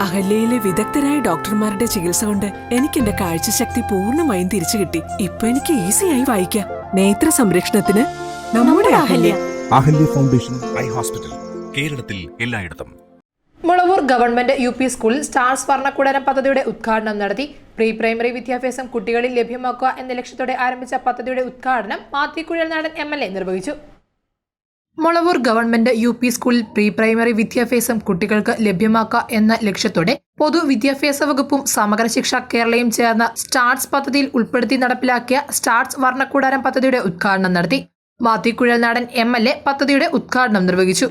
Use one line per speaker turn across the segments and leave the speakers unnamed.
അഹല്യയിലെ വിദഗ്ധരായ ഡോക്ടർമാരുടെ ചികിത്സ കൊണ്ട് എനിക്ക് എന്റെ കാഴ്ചശക്തി പൂർണമായും തിരിച്ചു കിട്ടി. ഇപ്പൊ എനിക്ക് ഈസിയായി വായിക്കാം. നേത്ര സംരക്ഷണത്തിന് നമ്മുടെ Ahalya.
Ahalya. Foundation eye hospital കേരളത്തിൽ എല്ലായിടത്തും.
മുളവൂർ ഗവൺമെന്റ് യു പി സ്കൂളിൽ സ്റ്റാർസ് വർണക്കൂടാരം പദ്ധതിയുടെ ഉദ്ഘാടനം നടത്തി. പ്രീ പ്രൈമറി വിദ്യാഭ്യാസം കുട്ടികളിൽ ലഭ്യമാക്കുക എന്ന ലക്ഷ്യത്തോടെ ആരംഭിച്ച പദ്ധതിയുടെ ഉദ്ഘാടനം മാത്തിക്കുഴൽ നാടൻ എം എൽ എ നിർവഹിച്ചു. മുളവൂർ ഗവൺമെന്റ് യു പി സ്കൂളിൽ പ്രീ പ്രൈമറി വിദ്യാഭ്യാസം കുട്ടികൾക്ക് ലഭ്യമാക്കുക എന്ന ലക്ഷ്യത്തോടെ പൊതുവിദ്യാഭ്യാസ വകുപ്പും സമഗ്ര ശിക്ഷ കേരളയും ചേർന്ന സ്റ്റാർട്സ് പദ്ധതിയിൽ ഉൾപ്പെടുത്തി നടപ്പിലാക്കിയ സ്റ്റാർട്സ് വർണക്കൂടാരം പദ്ധതിയുടെ ഉദ്ഘാടനം നടത്തി മാത്തിക്കുഴൽ നാടൻ എം എൽ എ പദ്ധതിയുടെ ഉദ്ഘാടനം നിർവഹിച്ചു.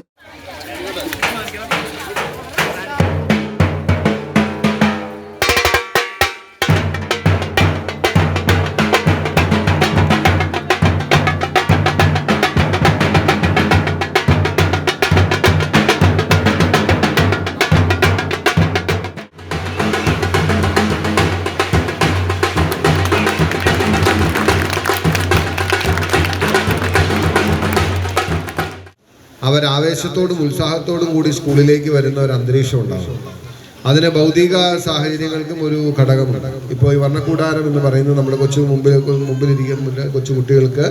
അവരാവേശത്തോടും ഉത്സാഹത്തോടും കൂടി സ്കൂളിലേക്ക് വരുന്ന ഒരു അന്തരീക്ഷം ഉണ്ടാകും അതിന് ഭൗതിക സാഹചര്യങ്ങൾക്കും ഒരു ഘടകമുണ്ട്. ഇപ്പോൾ ഈ വർണക്കൂടാരം എന്ന് പറയുന്നത് നമ്മുടെ കൊച്ചു മുമ്പിൽ മുമ്പിലിരിക്കുന്ന കൊച്ചു കുട്ടികൾക്ക്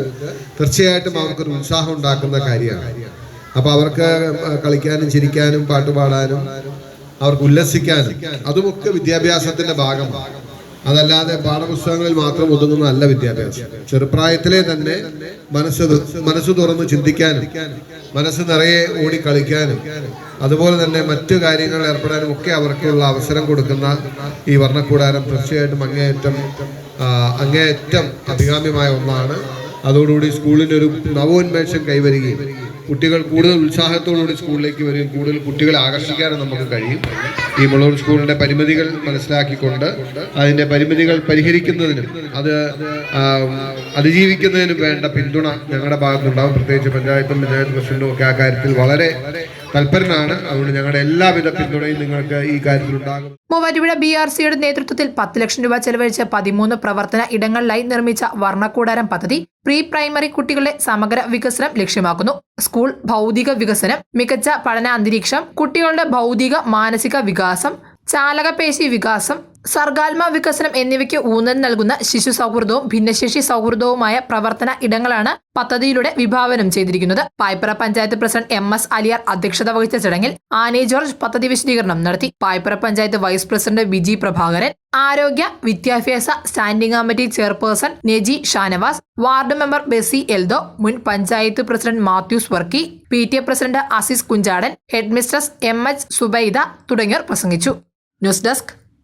തീർച്ചയായിട്ടും അവർക്കൊരു ഉത്സാഹം ഉണ്ടാക്കുന്ന കാര്യമാണ്. അപ്പോൾ അവർക്ക് കളിക്കാനും ചിരിക്കാനും പാട്ടുപാടാനും അവർക്ക് ഉല്ലസിക്കാനും അതുമൊക്കെ വിദ്യാഭ്യാസത്തിന്റെ ഭാഗമാണ്. അതല്ലാതെ പാഠപുസ്തകങ്ങളിൽ മാത്രം ഒതുങ്ങുന്നതല്ല വിദ്യാഭ്യാസം. ചെറുപ്രായത്തിലെ തന്നെ മനസ്സ് മനസ്സ് തുറന്ന് ചിന്തിക്കാനും മനസ്സ് നിറയെ ഓടി കളിക്കാനും അതുപോലെ തന്നെ മറ്റു കാര്യങ്ങളിൽ ഏർപ്പെടാനും ഒക്കെ അവർക്കുള്ള അവസരം കൊടുക്കുന്ന ഈ വർണക്കൂടാരം തീർച്ചയായിട്ടും അങ്ങേയറ്റം അങ്ങേയറ്റം അഭികാമ്യമായ ഒന്നാണ്. അതോടുകൂടി സ്കൂളിന്റെ ഒരു നവോന്മേഷം കൈവരികയും കുട്ടികൾ കൂടുതൽ ഉത്സാഹത്തോടുകൂടി സ്കൂളിലേക്ക് വരികയും കൂടുതൽ കുട്ടികളെ ആകർഷിക്കാനും നമുക്ക് കഴിയും. ഈ മുളൂർ സ്കൂളിന്റെ പരിമിതികൾ മനസ്സിലാക്കിക്കൊണ്ട് അതിന്റെ പരിമിതികൾ പരിഹരിക്കുന്നതിനും അത് അതിജീവിക്കുന്നതിനും വേണ്ട പിന്തുണ ഞങ്ങളുടെ ഭാഗത്തുണ്ടാവും പ്രത്യേകിച്ച് പഞ്ചായത്തും പഞ്ചായത്ത് പ്രസിഡന്റും ഒക്കെ ആ കാര്യത്തിൽ വളരെ തൽപരനാണ്. അതുകൊണ്ട് ഞങ്ങളുടെ എല്ലാവിധ പിന്തുണയും നിങ്ങൾക്ക് ഈ കാര്യത്തിൽ ഉണ്ടാകും.
മൂവാറ്റുപുഴ ബി ആർ സിയുടെ നേതൃത്വത്തിൽ പത്ത് ലക്ഷം രൂപ ചെലവഴിച്ച് പതിമൂന്ന് പ്രവർത്തന ഇടങ്ങളിലായി നിർമ്മിച്ച വർണക്കൂടാരം പദ്ധതി പ്രീ പ്രൈമറി കുട്ടികളുടെ സമഗ്ര വികസനം ലക്ഷ്യമാക്കുന്നു. സ്കൂൾ ഭൗതിക വികസനം മികച്ച പഠന അന്തരീക്ഷം കുട്ടികളുടെ ഭൗതിക മാനസിക വികാസം ചാലകപേശി വികാസം സർഗാത്മ വികസനം എന്നിവയ്ക്ക് ഊന്നൽ നൽകുന്ന ശിശു സൗഹൃദവും ഭിന്നശേഷി സൗഹൃദവുമായ പ്രവർത്തന ഇടങ്ങളാണ് പദ്ധതിയിലൂടെ വിഭാവനം ചെയ്തിരിക്കുന്നത്. Payipra panchayat president M S Aliyar അധ്യക്ഷത വഹിച്ച ചടങ്ങിൽ ആനി ജോർജ് പദ്ധതി വിശദീകരണം നടത്തി. പായ്പറ പഞ്ചായത്ത് വൈസ് പ്രസിഡന്റ് വിജി പ്രഭാകരൻ ആരോഗ്യ വിദ്യാഭ്യാസ standing committee chairperson Neji Shanavas ward member Besy Eldho മുൻ panchayat president Mathews Varkey P T A president Azeez Kunjadan headmistress M H Subaida തുടങ്ങിയവർ പ്രസംഗിച്ചു. News desk